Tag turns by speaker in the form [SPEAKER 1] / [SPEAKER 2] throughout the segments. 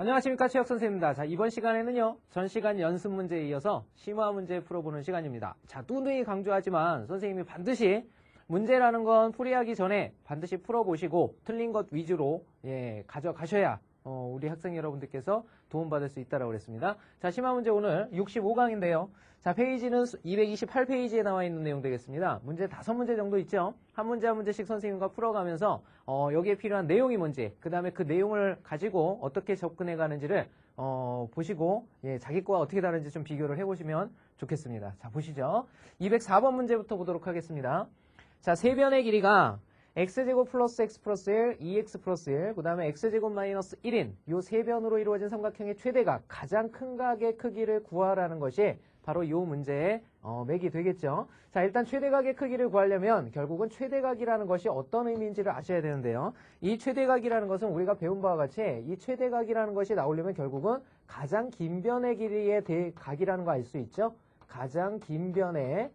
[SPEAKER 1] 안녕하십니까 최혁 선생입니다. 자 이번 시간에는요 전 시간 연습 문제에 이어서 심화 문제 풀어보는 시간입니다. 자 뚱뚱이 강조하지만 선생님이 반드시 문제라는 건 풀이하기 전에 반드시 풀어보시고 틀린 것 위주로 예 가져가셔야 어, 우리 학생 여러분들께서 도움받을 수 있다고 그랬습니다. 자 심화 문제 오늘 65강인데요. 자 페이지는 228페이지에 나와 있는 내용 되겠습니다. 문제 다섯 문제 정도 있죠. 한 문제 한 문제씩 선생님과 풀어가면서 어, 여기에 필요한 내용이 뭔지 그 다음에 그 내용을 가지고 어떻게 접근해 가는지를 어, 보시고 예, 자기 거와 어떻게 다른지 좀 비교를 해보시면 좋겠습니다. 자 보시죠. 204번 문제부터 보도록 하겠습니다. 자 세변의 길이가 x제곱 플러스 x 플러스 1, 2x 플러스 1, 그 다음에 x제곱 마이너스 1인 요 세 변으로 이루어진 삼각형의 최대각, 가장 큰 각의 크기를 구하라는 것이 바로 요 문제의 어, 맥이 되겠죠. 자, 일단 최대각의 크기를 구하려면 결국은 최대각이라는 것이 어떤 의미인지를 아셔야 되는데요. 이 최대각이라는 것은 우리가 배운 바와 같이 이 최대각이라는 것이 나오려면 결국은 가장 긴 변의 길이의 대각이라는 거 알 수 있죠. 가장 긴 변의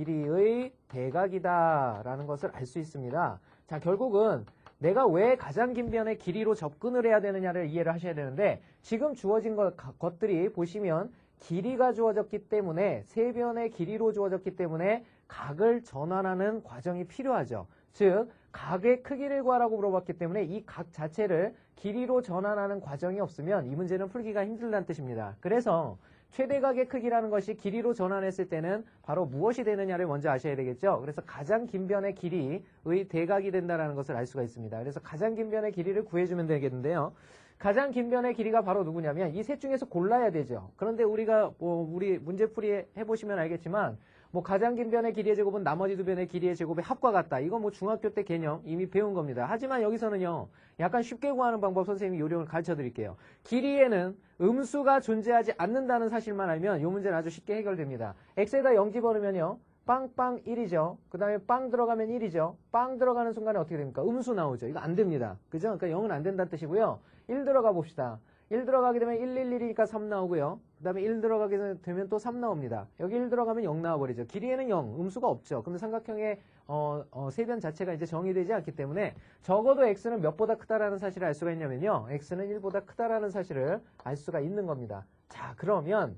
[SPEAKER 1] 길이의 대각이다라는 것을 알 수 있습니다. 자, 결국은 내가 왜 가장 긴 변의 길이로 접근을 해야 되느냐를 이해를 하셔야 되는데 지금 주어진 것, 것들이 보시면 길이가 주어졌기 때문에 세 변의 길이로 주어졌기 때문에 각을 전환하는 과정이 필요하죠. 즉 각의 크기를 구하라고 물어봤기 때문에 이 각 자체를 길이로 전환하는 과정이 없으면 이 문제는 풀기가 힘들다는 뜻입니다. 그래서 최대각의 크기라는 것이 길이로 전환했을 때는 바로 무엇이 되느냐를 먼저 아셔야 되겠죠. 그래서 가장 긴 변의 길이의 대각이 된다는 것을 알 수가 있습니다. 그래서 가장 긴 변의 길이를 구해주면 되겠는데요. 가장 긴 변의 길이가 바로 누구냐면 이 셋 중에서 골라야 되죠. 그런데 우리가 뭐 우리 문제풀이 해보시면 알겠지만 뭐 가장 긴 변의 길이의 제곱은 나머지 두 변의 길이의 제곱의 합과 같다. 이건 뭐 중학교 때 개념 이미 배운 겁니다. 하지만 여기서는요. 약간 쉽게 구하는 방법 선생님이 요령을 가르쳐 드릴게요. 길이에는 음수가 존재하지 않는다는 사실만 알면 이 문제는 아주 쉽게 해결됩니다. x에다 0 집어넣으면요. 빵빵 1이죠. 그 다음에 빵 들어가면 1이죠. 빵 들어가는 순간에 어떻게 됩니까? 음수 나오죠. 이거 안 됩니다. 그죠? 그러니까 0은 안 된다는 뜻이고요. 1 들어가 봅시다. 1 들어가게 되면 1, 1, 1이니까 3 나오고요. 그 다음에 1 들어가게 되면 또 3 나옵니다. 여기 1 들어가면 0 나와버리죠. 길이에는 0, 음수가 없죠. 그러면 삼각형의 어, 어, 세변 자체가 이제 정의되지 않기 때문에 적어도 x는 몇보다 크다라는 사실을 알 수가 있냐면요. x는 1보다 크다라는 사실을 알 수가 있는 겁니다. 자, 그러면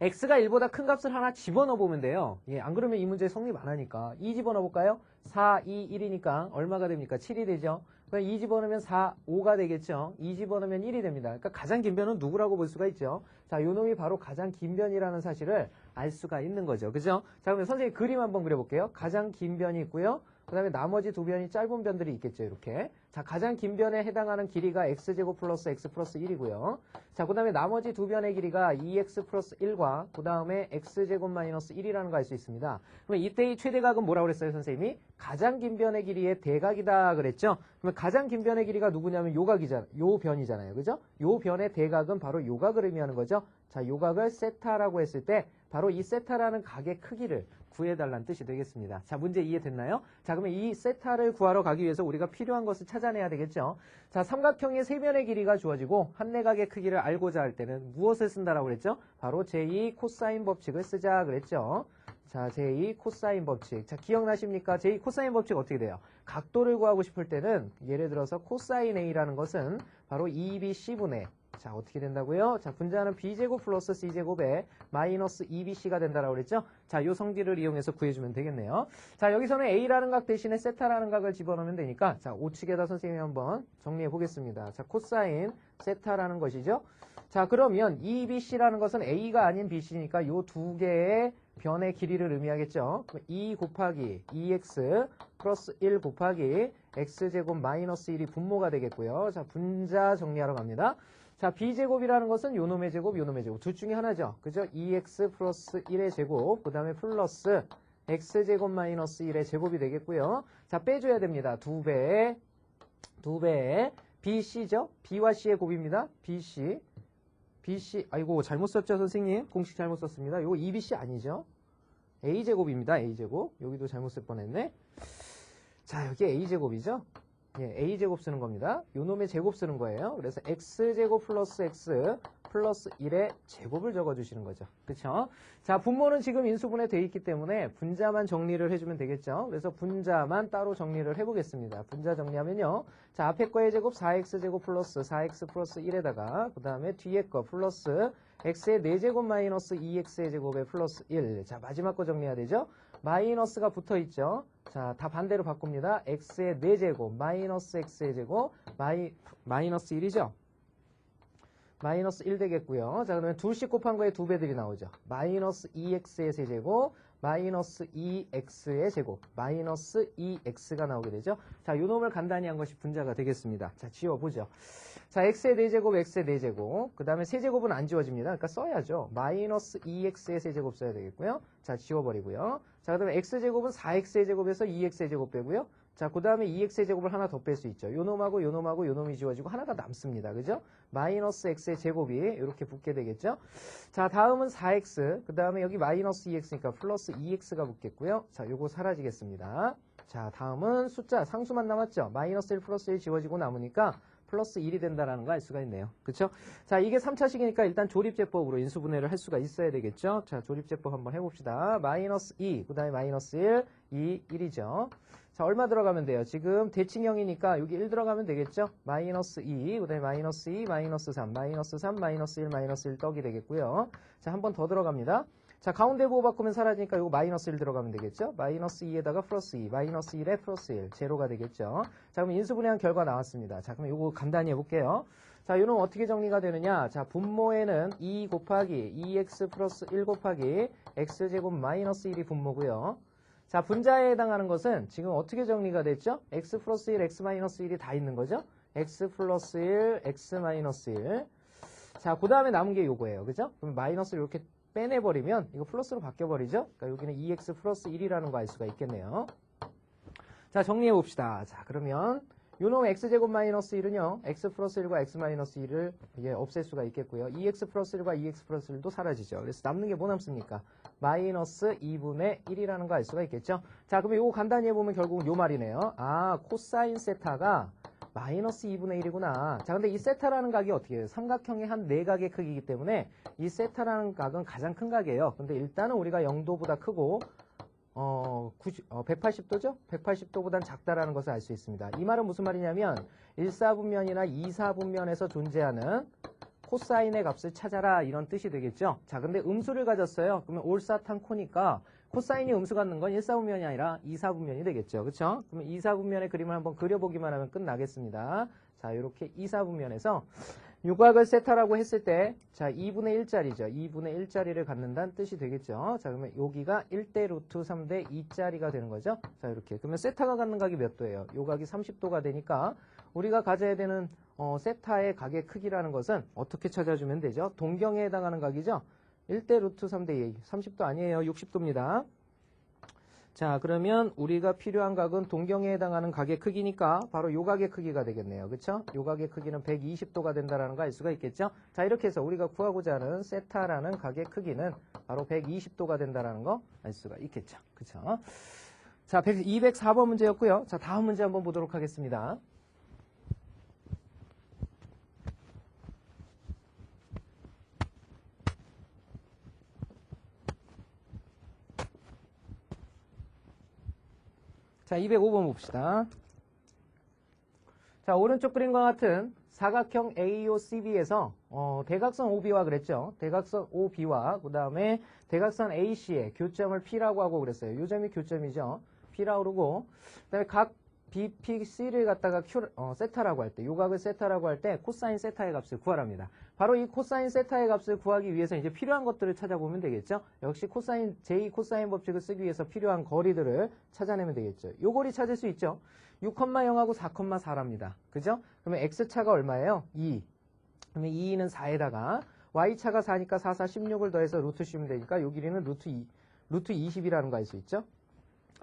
[SPEAKER 1] x가 1보다 큰 값을 하나 집어넣어 보면 돼요. 예, 안 그러면 이 문제 성립 안 하니까. 2 집어넣어 볼까요? 4, 2, 1이니까 얼마가 됩니까? 7이 되죠. 그럼 2 집어넣으면 4, 5가 되겠죠. 2 집어넣으면 1이 됩니다. 그러니까 가장 긴 변은 누구라고 볼 수가 있죠. 자, 요 놈이 바로 가장 긴 변이라는 사실을 알 수가 있는 거죠. 그죠? 자, 그러면 선생님 그림 한번 그려볼게요. 가장 긴 변이 있고요. 그 다음에 나머지 두 변이 짧은 변들이 있겠죠. 이렇게. 자, 가장 긴 변에 해당하는 길이가 x제곱 플러스 x 플러스 1이고요. 자, 그 다음에 나머지 두 변의 길이가 2x 플러스 1과 그 다음에 x제곱 마이너스 1이라는 거 알 수 있습니다. 그러면 이때의 최대각은 뭐라고 그랬어요, 선생님이? 가장 긴 변의 길이의 대각이다 그랬죠? 그러면 가장 긴 변의 길이가 누구냐면 요각이잖아요. 요 변이잖아요. 그죠? 요 변의 대각은 바로 요각을 의미하는 거죠. 자, 요각을 세타라고 했을 때 바로 이 세타라는 각의 크기를 구해달라는 뜻이 되겠습니다. 자, 문제 이해됐나요? 자, 그러면 이 세타를 구하러 가기 위해서 우리가 필요한 것을 찾아 내야 되겠죠. 자, 삼각형의 세 변의 길이가 주어지고 한 내각의 크기를 알고자 할 때는 무엇을 쓴다라고 그랬죠? 바로 제2 코사인 법칙을 쓰자 그랬죠. 자, 제2 코사인 법칙. 자, 기억나십니까? 제2 코사인 법칙 어떻게 돼요? 각도를 구하고 싶을 때는 예를 들어서 코사인 A라는 것은 바로 2BC분의 자, 어떻게 된다고요? 자, 분자는 b제곱 플러스 c제곱에 마이너스 2bc가 된다라고 그랬죠? 자, 요 성질을 이용해서 구해주면 되겠네요. 자, 여기서는 a라는 각 대신에 세타라는 각을 집어넣으면 되니까 자, 우측에다 선생님이 한번 정리해 보겠습니다. 자, 코사인 세타라는 것이죠. 자, 그러면 2bc라는 것은 a가 아닌 bc니까 요 두 개의 변의 길이를 의미하겠죠. 2 곱하기 2x 플러스 1 곱하기 x제곱 마이너스 1이 분모가 되겠고요. 자, 분자 정리하러 갑니다. 자, b제곱이라는 것은 요놈의 제곱, 요놈의 제곱. 둘 중에 하나죠. 그죠? 2x 플러스 1의 제곱, 그 다음에 플러스 x제곱 마이너스 1의 제곱이 되겠고요. 자, 빼줘야 됩니다. 두 배, 두 배. bc죠? b와 c의 곱입니다. bc. bc, 아이고, 잘못 썼죠, 선생님? 공식 잘못 썼습니다. 이거 2bc 아니죠? a제곱입니다. a제곱. 여기도 잘못 쓸 뻔했네. 자, 여기 a제곱이죠? 예, a제곱 쓰는 겁니다. 요 놈의 제곱 쓰는 거예요. 그래서 x제곱 플러스 x 플러스 1의 제곱을 적어주시는 거죠. 그쵸? 자, 분모는 지금 인수분해 돼 있기 때문에 분자만 정리를 해주면 되겠죠. 그래서 분자만 따로 정리를 해보겠습니다. 분자 정리하면요. 자, 앞에 거의 제곱 4x제곱 플러스 4x 플러스 1에다가 그 다음에 뒤에 거 플러스 x의 4제곱 마이너스 2x의 제곱에 플러스 1. 자, 마지막 거 정리해야 되죠. 마이너스가 붙어 있죠. 자, 다 반대로 바꿉니다. x의 4제곱 마이너스 x의 제곱 마이, 마이너스 1이죠. 마이너스 1 되겠고요. 자, 그러면 둘씩 곱한 거에 두 배들이 나오죠. 마이너스 2x의 세제곱, 마이너스 2x의 제곱, 마이너스 2x가 나오게 되죠. 자, 요 놈을 간단히 한 것이 분자가 되겠습니다. 자, 지워보죠. 자, x의 4제곱, x의 4제곱. 그 다음에 세제곱은 안 지워집니다. 그러니까 써야죠. 마이너스 2x의 세제곱 써야 되겠고요. 자, 지워버리고요. 자, 그 다음에 x제곱은 4x의 제곱에서 2x의 제곱 빼고요. 자, 그 다음에 2x의 제곱을 하나 더 뺄 수 있죠. 요 놈하고 요 놈하고 요 놈이 지워지고 하나가 남습니다. 그죠? 마이너스 x의 제곱이 이렇게 붙게 되겠죠. 자, 다음은 4x. 그 다음에 여기 마이너스 2x니까 플러스 2x가 붙겠고요. 자, 요거 사라지겠습니다. 자, 다음은 숫자 상수만 남았죠. 마이너스 1 플러스 1 지워지고 남으니까 플러스 1이 된다라는 거 알 수가 있네요. 그쵸? 자, 이게 3차식이니까 일단 조립제법으로 인수분해를 할 수가 있어야 되겠죠? 자, 조립제법 한번 해봅시다. 마이너스 2, 그 다음에 마이너스 1, 2, 1이죠. 자, 얼마 들어가면 돼요? 지금 대칭형이니까 여기 1 들어가면 되겠죠? 마이너스 2, 그 다음에 마이너스 2, 마이너스 3, 마이너스 3, 마이너스 1, 마이너스 1 떡이 되겠고요. 자, 한 번 더 들어갑니다. 자, 가운데 보호 바꾸면 사라지니까 이거 마이너스 1 들어가면 되겠죠? 마이너스 2에다가 플러스 2, 마이너스 1에 플러스 1, 제로가 되겠죠? 자, 그럼 인수분해한 결과 나왔습니다. 자, 그럼 이거 간단히 해볼게요. 자, 이놈 어떻게 정리가 되느냐? 자, 분모에는 2 곱하기 2x 플러스 1 곱하기 x제곱 마이너스 1이 분모고요. 자, 분자에 해당하는 것은 지금 어떻게 정리가 됐죠? x 플러스 1, x 마이너스 1이 다 있는 거죠? x 플러스 1, x 마이너스 1. 자, 그 다음에 남은 게 요거예요. 그죠? 그럼 마이너스를 이렇게 빼내버리면 이거 플러스로 바뀌어버리죠? 그러니까 여기는 2x 플러스 1이라는 거 알 수가 있겠네요. 자, 정리해 봅시다. 자, 그러면 요놈 x제곱 마이너스 1은요. x 플러스 1과 x 마이너스 1을 예, 없앨 수가 있겠고요. 2x 플러스 1과 2x 플러스 1도 사라지죠. 그래서 남는 게 뭐 남습니까? 마이너스 2분의 1이라는 거 알 수가 있겠죠. 자, 그러면 요거 간단히 해보면 결국은 요 말이네요. 아, 코사인 세타가 마이너스 2분의 1이구나. 자, 근데 이 세타라는 각이 어떻게 해요? 삼각형의 한 네각의 크기이기 때문에 이 세타라는 각은 가장 큰 각이에요. 근데 일단은 우리가 0도보다 크고 어, 90, 어 180도죠? 180도보단 작다라는 것을 알 수 있습니다. 이 말은 무슨 말이냐면 1사분면이나 2사분면에서 존재하는 코사인의 값을 찾아라 이런 뜻이 되겠죠. 자, 근데 음수를 가졌어요. 그러면 올사탄코니까 코사인이 음수 갖는 건 1사분면이 아니라 2사분면이 되겠죠. 그렇죠? 그러면 2사분면의 그림을 한번 그려보기만 하면 끝나겠습니다. 자, 이렇게 2사분면에서 육각을 세타라고 했을 때, 자, 2분의 1짜리죠. 2분의 1짜리를 갖는다는 뜻이 되겠죠. 자, 그러면 여기가 1대 루트 3대 2짜리가 되는 거죠. 자, 이렇게. 그러면 세타가 갖는 각이 몇 도예요? 요 각이 30도가 되니까 우리가 가져야 되는 어, 세타의 각의 크기라는 것은 어떻게 찾아주면 되죠? 동경에 해당하는 각이죠. 1대 루트 3대 2. 30도 아니에요. 60도입니다. 자, 그러면 우리가 필요한 각은 동경에 해당하는 각의 크기니까 바로 요 각의 크기가 되겠네요. 그쵸? 요 각의 크기는 120도가 된다는 거 알 수가 있겠죠? 자, 이렇게 해서 우리가 구하고자 하는 세타라는 각의 크기는 바로 120도가 된다는 거 알 수가 있겠죠. 그쵸? 자, 204번 문제였고요. 자, 다음 문제 한번 보도록 하겠습니다. 자, 205번 봅시다. 자, 오른쪽 그림과 같은 사각형 AOCB에서 어, 대각선 OB와 그랬죠. 대각선 OB와 그 다음에 대각선 AC의 교점을 P라고 하고 그랬어요. 요 점이 교점이죠. P라고 그러고 그 다음에 각 BPC를 갖다가 Q, 어, 세타라고 할 때, 요 각을 세타라고 할 때 코사인 세타의 값을 구하랍니다. 바로 이 코사인 세타의 값을 구하기 위해서 이제 필요한 것들을 찾아보면 되겠죠. 역시 코사인, 제2 코사인 법칙을 쓰기 위해서 필요한 거리들을 찾아내면 되겠죠. 요 거리 찾을 수 있죠. 6,0하고 4,4랍니다. 그죠? 그러면 x차가 얼마예요? 2. 그러면 2는 4에다가 y차가 4니까 4, 4, 16을 더해서 루트 씌우면 되니까 요 길이는 루트 2, 루트 20이라는 거 알 수 있죠?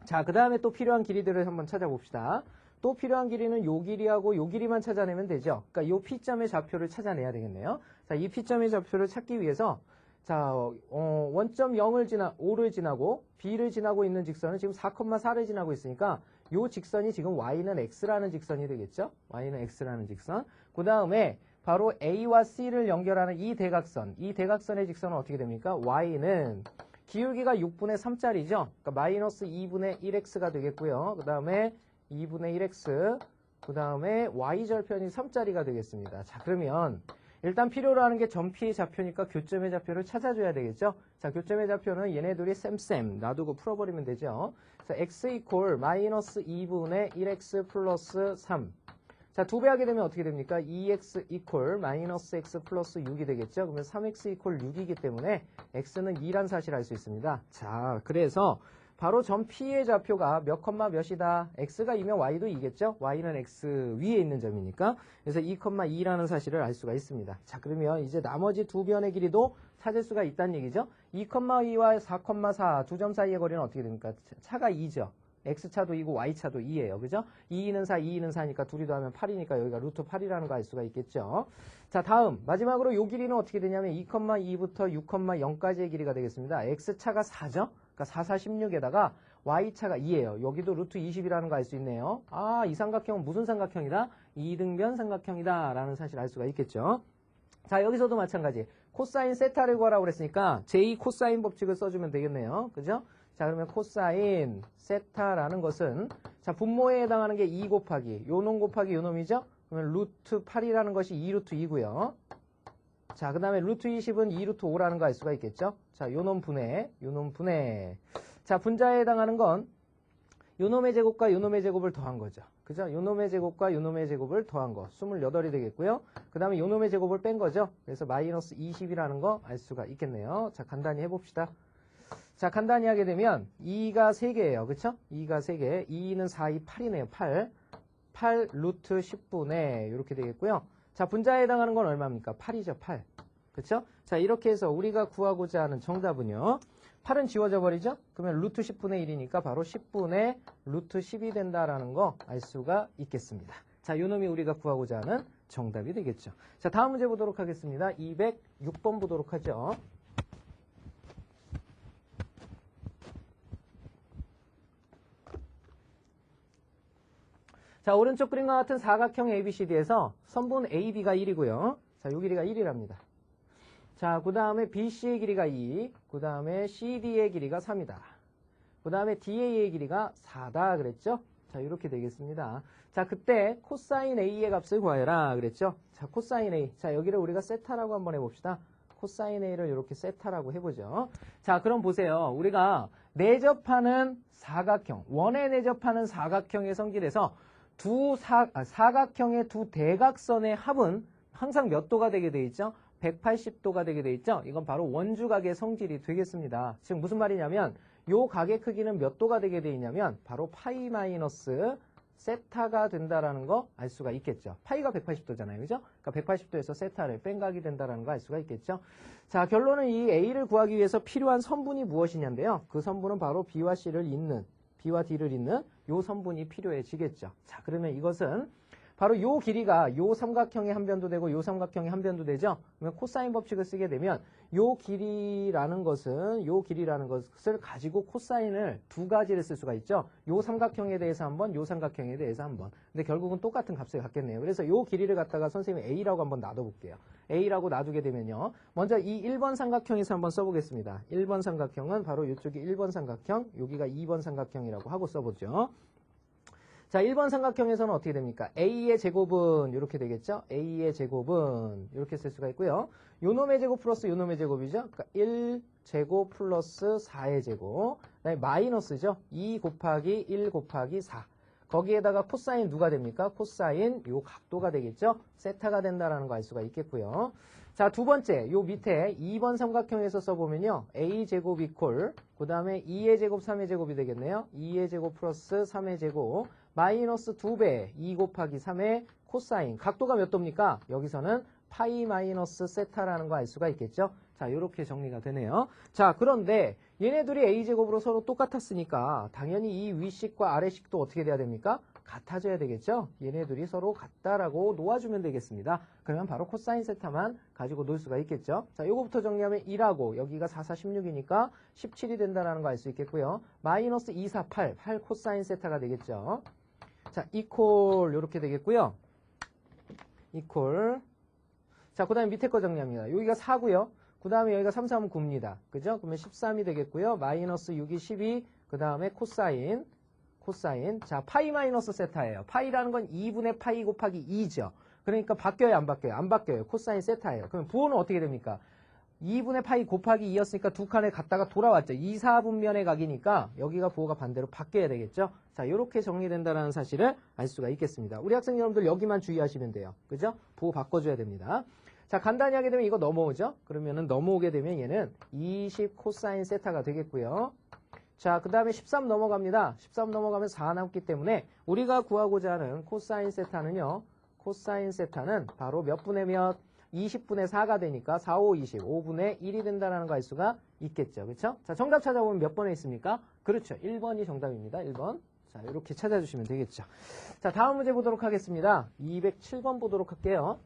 [SPEAKER 1] 자, 그 다음에 또 필요한 길이들을 한번 찾아봅시다. 또 필요한 길이는 요 길이하고 요 길이만 찾아내면 되죠. 그러니까 요 P점의 좌표를 찾아내야 되겠네요. 자, 이 P점의 좌표를 찾기 위해서 자, 어, 원점 0을 지나 5를 지나고 B를 지나고 있는 직선은 지금 4,4를 지나고 있으니까 요 직선이 지금 Y는 X라는 직선이 되겠죠. Y는 X라는 직선. 그 다음에 바로 A와 C를 연결하는 이 대각선, 이 대각선의 직선은 어떻게 됩니까? Y는 기울기가 6분의 3짜리죠. 그러니까 마이너스 2분의 1x가 되겠고요. 그 다음에 2분의 1x, 그 다음에 y절편이 3짜리가 되겠습니다. 자, 그러면 일단 필요로 하는 게 점피의 좌표니까 교점의 좌표를 찾아줘야 되겠죠. 자, 교점의 좌표는 얘네들이 쌤쌤 놔두고 풀어버리면 되죠. 자, x 이퀄 마이너스 2분의 1x 플러스 3. 자, 두 배 하게 되면 어떻게 됩니까? 2x 이퀄 마이너스 x 플러스 6이 되겠죠. 그러면 3x 이퀄 6이기 때문에 x는 2란 사실을 알수 있습니다. 자, 그래서 바로 점 P의 좌표가 몇 컴마 몇이다. x가 2면 y도 2겠죠? y는 x 위에 있는 점이니까. 그래서 2 컴마 2라는 사실을 알 수가 있습니다. 자, 그러면 이제 나머지 두 변의 길이도 찾을 수가 있다는 얘기죠. 2 컴마 2와 4 컴마 4두 점 사이의 거리는 어떻게 됩니까? 차가 2죠. X차도 2고 y차도 2예요. 그죠? 2는 4, 2는 4니까 둘이 더하면 8이니까 여기가 루트 8이라는 거 알 수가 있겠죠. 자, 다음 마지막으로 요 길이는 어떻게 되냐면 2,2부터 6,0까지의 길이가 되겠습니다. x차가 4죠? 그러니까 4, 4, 16에다가 y차가 2예요. 여기도 루트 20이라는 거 알 수 있네요. 아, 이 삼각형은 무슨 삼각형이다? 이등변 삼각형이다 라는 사실 알 수가 있겠죠. 자, 여기서도 마찬가지. 코사인 세타를 구하라고 그랬으니까 제2 코사인 법칙을 써주면 되겠네요. 그죠? 자, 그러면 코사인 세타라는 것은 자, 분모에 해당하는 게 2 곱하기 요놈 곱하기 요놈이죠? 그러면 루트 8이라는 것이 2루트 2고요. 자, 그 다음에 루트 20은 2루트 5라는 거 알 수가 있겠죠? 자, 요놈 분해, 요놈 분해. 자, 분자에 해당하는 건 요놈의 제곱과 요놈의 제곱을 더한 거죠. 그죠? 요놈의 제곱과 요놈의 제곱을 더한 거. 28이 되겠고요. 그 다음에 요놈의 제곱을 뺀 거죠. 그래서 마이너스 20이라는 거 알 수가 있겠네요. 자, 간단히 해봅시다. 자, 간단히 하게 되면 2가 3개예요. 그쵸? 2가 3개. 2는 4, 2, 8이네요. 8. 8 루트 10분의 이렇게 되겠고요. 자, 분자에 해당하는 건 얼마입니까? 8이죠. 8. 그쵸? 자, 이렇게 해서 우리가 구하고자 하는 정답은요. 8은 지워져 버리죠? 그러면 루트 10분의 1이니까 바로 10분의 루트 10이 된다라는 거 알 수가 있겠습니다. 자, 요 놈이 우리가 구하고자 하는 정답이 되겠죠. 자, 다음 문제 보도록 하겠습니다. 206번 보도록 하죠. 자, 오른쪽 그림과 같은 사각형 ABCD에서 선분 AB가 1이고요. 자, 요 길이가 1이랍니다. 자, 그 다음에 BC의 길이가 2, 그 다음에 CD의 길이가 3이다. 그 다음에 DA의 길이가 4다 그랬죠? 자, 이렇게 되겠습니다. 자, 그때 코사인 A의 값을 구하여라 그랬죠? 자, 코사인 A. 자, 여기를 우리가 세타라고 한번 해봅시다. 코사인 A를 이렇게 세타라고 해보죠. 자, 그럼 보세요. 우리가 내접하는 사각형, 원에 내접하는 사각형의 성질에서 두 사, 아, 사각형의 두 대각선의 합은 항상 몇 도가 되게 돼 있죠? 180도가 되게 돼 있죠? 이건 바로 원주각의 성질이 되겠습니다. 지금 무슨 말이냐면 요 각의 크기는 몇 도가 되게 돼 있냐면 바로 파이 마이너스 세타가 된다라는 거 알 수가 있겠죠. 파이가 180도잖아요. 그죠? 그러니까 180도에서 세타를 뺀 각이 된다라는 거 알 수가 있겠죠. 자, 결론은 이 A를 구하기 위해서 필요한 선분이 무엇이냐인데요. 그 선분은 바로 B와 C를 잇는 B와 D를 잇는 요 선분이 필요해지겠죠. 자, 그러면 이것은 바로 요 길이가 요 삼각형의 한 변도 되고 요 삼각형의 한 변도 되죠. 그러면 코사인 법칙을 쓰게 되면 요 길이라는 것은 요 길이라는 것을 가지고 코사인을 두 가지를 쓸 수가 있죠. 요 삼각형에 대해서 한 번, 요 삼각형에 대해서 한 번. 근데 결국은 똑같은 값을 갖겠네요. 그래서 요 길이를 갖다가 선생님이 A라고 한번 놔둬 볼게요. A라고 놔두게 되면요. 먼저 이 1번 삼각형에서 한번 써 보겠습니다. 1번 삼각형은 바로 이쪽이 1번 삼각형, 여기가 2번 삼각형이라고 하고 써 보죠. 자, 1번 삼각형에서는 어떻게 됩니까? A의 제곱은 이렇게 되겠죠? A의 제곱은 이렇게 쓸 수가 있고요. 요놈의 제곱 플러스 요놈의 제곱이죠? 그러니까 1제곱 플러스 4의 제곱. 그다음에 마이너스죠? 2 곱하기 1 곱하기 4. 거기에다가 코사인 누가 됩니까? 코사인 요 각도가 되겠죠? 세타가 된다라는 거 알 수가 있겠고요. 자, 두 번째, 요 밑에 2번 삼각형에서 써보면요. a제곱 이퀄, 그 다음에 2의 제곱, 3의 제곱이 되겠네요. 2의 제곱 플러스 3의 제곱, 마이너스 2배, 2 곱하기 3의 코사인. 각도가 몇 도입니까? 여기서는 파이 마이너스 세타라는 거 알 수가 있겠죠? 자, 이렇게 정리가 되네요. 자, 그런데 얘네들이 a제곱으로 서로 똑같았으니까 당연히 이 위식과 아래식도 어떻게 돼야 됩니까? 같아져야 되겠죠? 얘네들이 서로 같다라고 놓아주면 되겠습니다. 그러면 바로 코사인 세타만 가지고 놀 수가 있겠죠? 자, 요거부터 정리하면 1하고 여기가 4, 4, 16이니까 17이 된다라는 거 알 수 있겠고요. 마이너스 2, 4, 8, 8 코사인 세타가 되겠죠? 자, 이퀄 이렇게 되겠고요. 이퀄 자, 그 다음에 밑에 거 정리합니다. 여기가 4고요. 그 다음에 여기가 3, 3은 9입니다. 그죠? 그러면 13이 되겠고요. 마이너스 6이 12. 그 다음에 코사인. 코사인. 자, 파이 마이너스 세타예요. 파이라는 건 2분의 파이 곱하기 2죠. 그러니까 바뀌어요, 안 바뀌어요? 안 바뀌어요. 코사인 세타예요. 그럼 부호는 어떻게 됩니까? 2분의 파이 곱하기 2였으니까 두 칸에 갔다가 돌아왔죠. 2, 4분면의 각이니까 여기가 부호가 반대로 바뀌어야 되겠죠. 자, 이렇게 정리된다는 사실을 알 수가 있겠습니다. 우리 학생 여러분들 여기만 주의하시면 돼요. 그죠? 부호 바꿔줘야 됩니다. 자, 간단히 하게 되면 이거 넘어오죠? 그러면은 넘어오게 되면 얘는 20 코사인 세타가 되겠고요. 자, 그 다음에 13 넘어갑니다. 13 넘어가면 4 남기 때문에 우리가 구하고자 하는 코사인 세타는요. 코사인 세타는 바로 몇 분의 몇? 20분의 4가 되니까 4, 5, 20, 5분의 1이 된다는 거알 수가 있겠죠. 그렇죠? 자, 정답 찾아보면 몇 번에 있습니까? 그렇죠. 1번이 정답입니다. 1번. 자, 이렇게 찾아주시면 되겠죠. 자, 다음 문제 보도록 하겠습니다. 207번 보도록 할게요.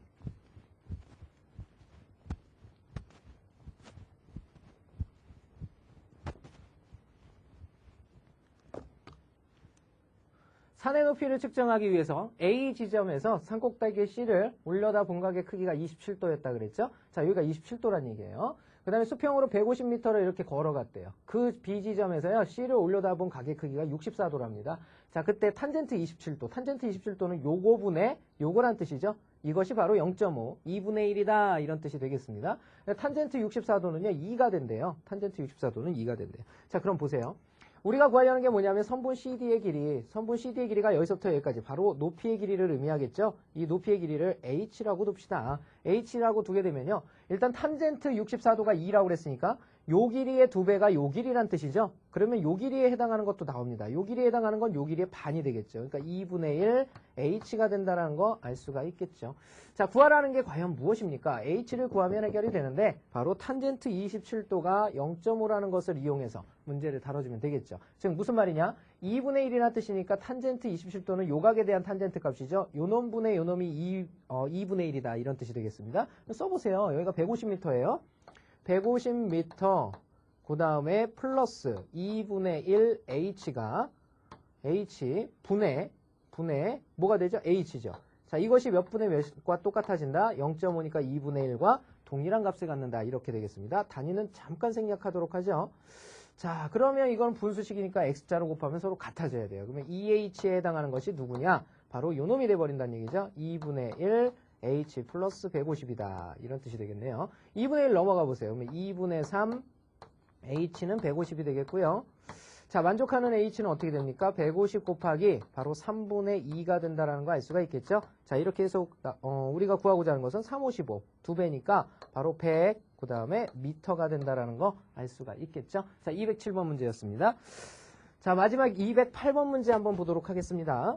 [SPEAKER 1] 산의 높이를 측정하기 위해서 A 지점에서 산꼭대기 C를 올려다 본 각의 크기가 27도였다 그랬죠? 자, 여기가 27도란 얘기예요. 그 다음에 수평으로 150m를 이렇게 걸어갔대요. 그 B 지점에서요, C를 올려다 본 각의 크기가 64도랍니다. 자, 그때 탄젠트 27도, 탄젠트 27도는 요거분의 요거란 뜻이죠? 이것이 바로 0.5, 2분의 1이다 이런 뜻이 되겠습니다. 탄젠트 64도는요, 2가 된대요. 탄젠트 64도는 2가 된대요. 자, 그럼 보세요. 우리가 구하려는 게 뭐냐면 선분 CD의 길이, 선분 CD의 길이가 여기서부터 여기까지 바로 높이의 길이를 의미하겠죠. 이 높이의 길이를 H라고 둡시다. H라고 두게 되면요. 일단 탄젠트 64도가 2라고 그랬으니까 요 길이의 두 배가 요 길이란 뜻이죠. 그러면 요 길이에 해당하는 것도 나옵니다. 요 길이에 해당하는 건 요 길이의 반이 되겠죠. 그러니까 2분의 1 H가 된다는 거 알 수가 있겠죠. 자, 구하라는 게 과연 무엇입니까? H를 구하면 해결이 되는데 바로 탄젠트 27도가 0.5라는 것을 이용해서 문제를 다뤄주면 되겠죠. 즉 무슨 말이냐? 2분의 1이라는 뜻이니까 탄젠트 27도는 요각에 대한 탄젠트 값이죠. 요놈분의 요놈이 2, 어, 2분의 1이다 이런 뜻이 되겠습니다. 써보세요. 여기가 150m예요. 150m 그 다음에 플러스 2분의 1 h가 h 분의 분의 뭐가 되죠? h죠. 자 이것이 몇 분의 몇과 똑같아진다? 0.5니까 2분의 1과 동일한 값을 갖는다. 이렇게 되겠습니다. 단위는 잠깐 생략하도록 하죠. 자 그러면 이건 분수식이니까 x자로 곱하면 서로 같아져야 돼요. 그러면 2h에 해당하는 것이 누구냐? 바로 요놈이 돼버린다는 얘기죠. 2분의 1 h 플러스 150이다. 이런 뜻이 되겠네요. 2분의 1 넘어가 보세요. 그러면 2분의 3 h는 150이 되겠고요. 자, 만족하는 h는 어떻게 됩니까? 150 곱하기 바로 3분의 2가 된다는 거 알 수가 있겠죠? 자, 이렇게 해서 어, 우리가 구하고자 하는 것은 355, 두 배니까 바로 100, 그 다음에 미터가 된다는 거 알 수가 있겠죠? 자, 207번 문제였습니다. 자, 마지막 208번 문제 한번 보도록 하겠습니다.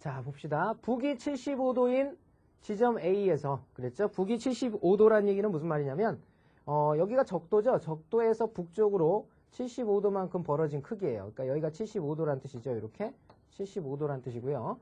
[SPEAKER 1] 자, 봅시다. 북이 75도인 지점 A에서 그랬죠? 북이 75도란 얘기는 무슨 말이냐면 어, 여기가 적도죠. 적도에서 북쪽으로 75도만큼 벌어진 크기예요. 그러니까 여기가 75도란 뜻이죠. 이렇게 75도란 뜻이고요.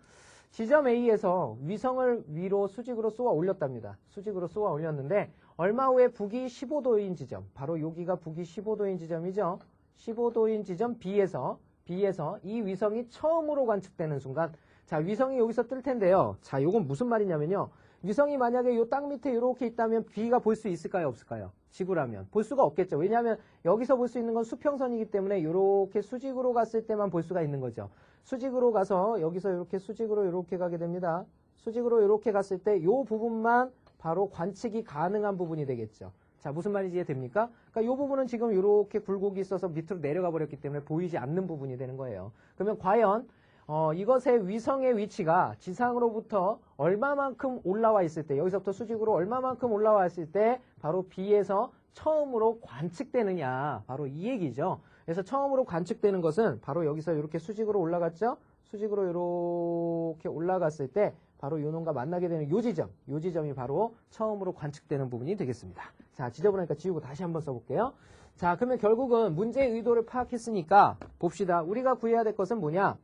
[SPEAKER 1] 지점 A에서 위성을 위로 수직으로 쏘아 올렸답니다. 수직으로 쏘아 올렸는데 얼마 후에 북이 15도인 지점, 바로 여기가 북이 15도인 지점이죠. 15도인 지점 B에서 B에서 이 위성이 처음으로 관측되는 순간 자, 위성이 여기서 뜰 텐데요. 자, 요건 무슨 말이냐면요. 위성이 만약에 요땅 밑에 이렇게 있다면 B가 볼 수 있을까요? 없을까요? 지구라면. 볼 수가 없겠죠. 왜냐하면 여기서 볼 수 있는 건 수평선이기 때문에 이렇게 수직으로 갔을 때만 볼 수가 있는 거죠. 수직으로 가서 여기서 이렇게 수직으로 이렇게 가게 됩니다. 수직으로 이렇게 갔을 때요 부분만 바로 관측이 가능한 부분이 되겠죠. 자, 무슨 말인지 이해됩니까? 그러니까 이 부분은 지금 이렇게 굴곡이 있어서 밑으로 내려가 버렸기 때문에 보이지 않는 부분이 되는 거예요. 그러면 과연 어, 이것의 위성의 위치가 지상으로부터 얼마만큼 올라와 있을 때 여기서부터 수직으로 얼마만큼 올라와 있을 때 바로 B에서 처음으로 관측되느냐 바로 이 얘기죠. 그래서 처음으로 관측되는 것은 바로 여기서 이렇게 수직으로 올라갔죠. 수직으로 이렇게 올라갔을 때 바로 요놈과 만나게 되는 요 지점, 요 지점이 바로 처음으로 관측되는 부분이 되겠습니다. 자, 지저분하니까 지우고 다시 한번 써볼게요. 자, 그러면 결국은 문제의 의도를 파악했으니까 봅시다. 우리가 구해야 될 것은 뭐냐?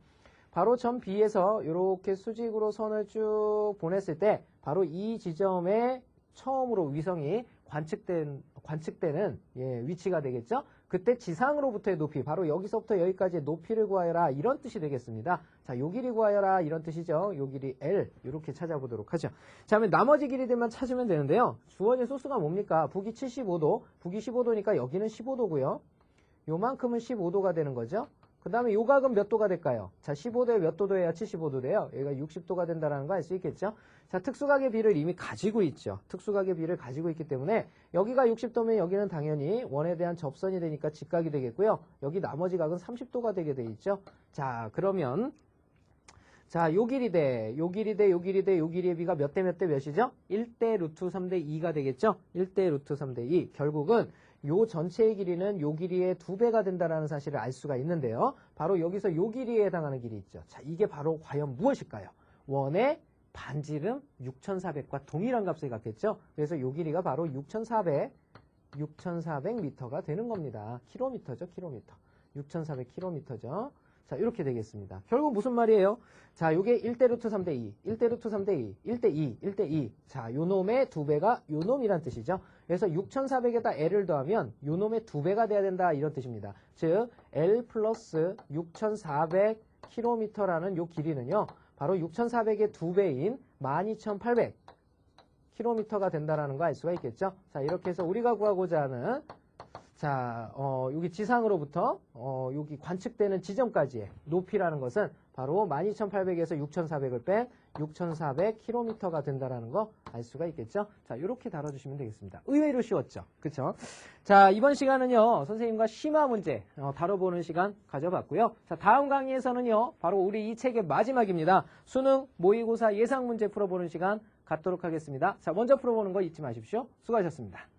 [SPEAKER 1] 바로 점 B에서 이렇게 수직으로 선을 쭉 보냈을 때 바로 이 지점에 처음으로 위성이 관측된, 관측되는 예, 위치가 되겠죠. 그때 지상으로부터의 높이, 바로 여기서부터 여기까지의 높이를 구하여라 이런 뜻이 되겠습니다. 자, 요 길이 구하여라 이런 뜻이죠. 요 길이 L 이렇게 찾아보도록 하죠. 자, 그러면 나머지 길이들만 찾으면 되는데요. 주어진 소수가 뭡니까? 북이 75도, 북이 15도니까 여기는 15도고요. 요만큼은 15도가 되는 거죠. 그 다음에 요각은 몇 도가 될까요? 자, 15도에 몇 도도 해야 75도 돼요? 얘가 60도가 된다는 거 알 수 있겠죠? 자, 특수각의 비를 이미 가지고 있죠. 특수각의 비를 가지고 있기 때문에 여기가 60도면 여기는 당연히 원에 대한 접선이 되니까 직각이 되겠고요. 여기 나머지 각은 30도가 되게 돼 있죠. 자, 그러면 자, 요 길이 대, 요 길이 대, 요 길이 대, 요 길이의 비가 몇 대 몇 대 몇이죠? 1대 루트 3대 2가 되겠죠? 1대 루트 3대 2. 결국은 요 전체의 길이는 요 길이의 두 배가 된다는 사실을 알 수가 있는데요. 바로 여기서 요 길이에 해당하는 길이 있죠. 자, 이게 바로 과연 무엇일까요? 원의 반지름 6,400과 동일한 값을 갖겠죠. 그래서 요 길이가 바로 6,400, 6,400m가 되는 겁니다. 킬로미터죠, 킬로미터. 6,400km죠. 자, 이렇게 되겠습니다. 결국 무슨 말이에요? 자, 요게 1대 루트 3대 2, 1대 루트 3대 2, 1대 2, 1대 2. 자, 요 놈의 두 배가 요 놈이란 뜻이죠. 그래서 6,400에다 L을 더하면 요 놈의 두 배가 돼야 된다 이런 뜻입니다. 즉, L 플러스 6,400km라는 요 길이는요. 바로 6,400의 두 배인 12,800 km가 된다라는 거 알 수가 있겠죠. 자, 이렇게 해서 우리가 구하고자 하는 자, 어, 여기 지상으로부터 어, 여기 관측되는 지점까지의 높이라는 것은 바로 12,800에서 6,400을 뺀 6,400km가 된다라는 거 알 수가 있겠죠? 자, 이렇게 다뤄주시면 되겠습니다. 의외로 쉬웠죠? 그쵸? 자, 이번 시간은요, 선생님과 심화 문제 어, 다뤄보는 시간 가져봤고요. 자, 다음 강의에서는요, 바로 우리 이 책의 마지막입니다. 수능 모의고사 예상 문제 풀어보는 시간 갖도록 하겠습니다. 자, 먼저 풀어보는 거 잊지 마십시오. 수고하셨습니다.